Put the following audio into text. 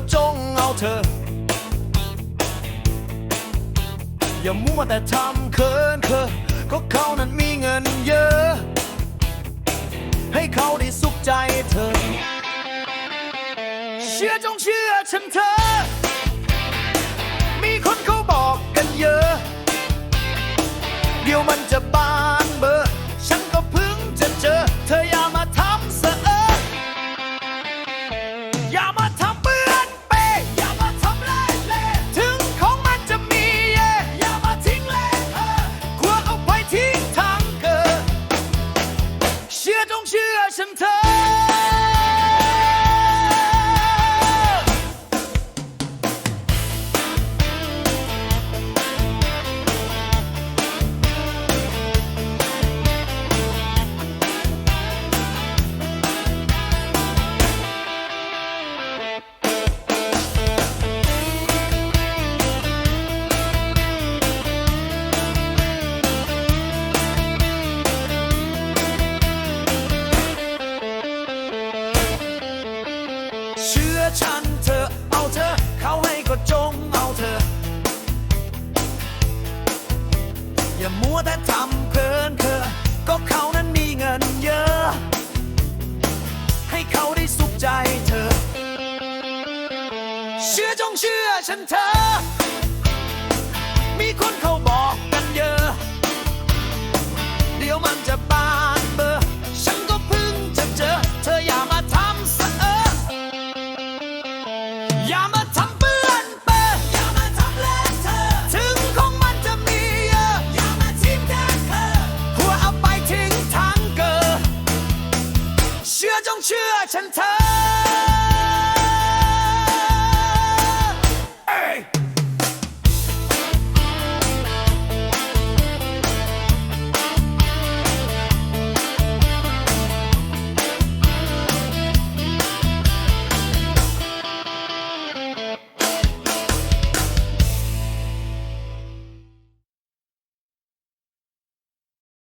ก็จงเอาเธอ อย่ามัวแต่ทำเขินเคินก็เขานั้นมีเงินเยอะ ให้เขาได้สุขใจเธอ เชื่อจงเชื่อฉันเธอ มีคนเขาบอกกันเยอะ เดี๋ยวมันจะบานเบอร์ฉันก็เพิ่งจะเจอ เธออย่ามาทำเสอะเอออย่ามา เชื่อฉันเธอเอาเธอ เขาให้ก็จงเอาเธอ อย่ามัวแต่ทำเพลินเธอ ก็เขานั้นมีเงินเยอะ ให้เขาได้สุขใจเธอ เชื่อจงเชื่อฉันเธอ ฉันเธอ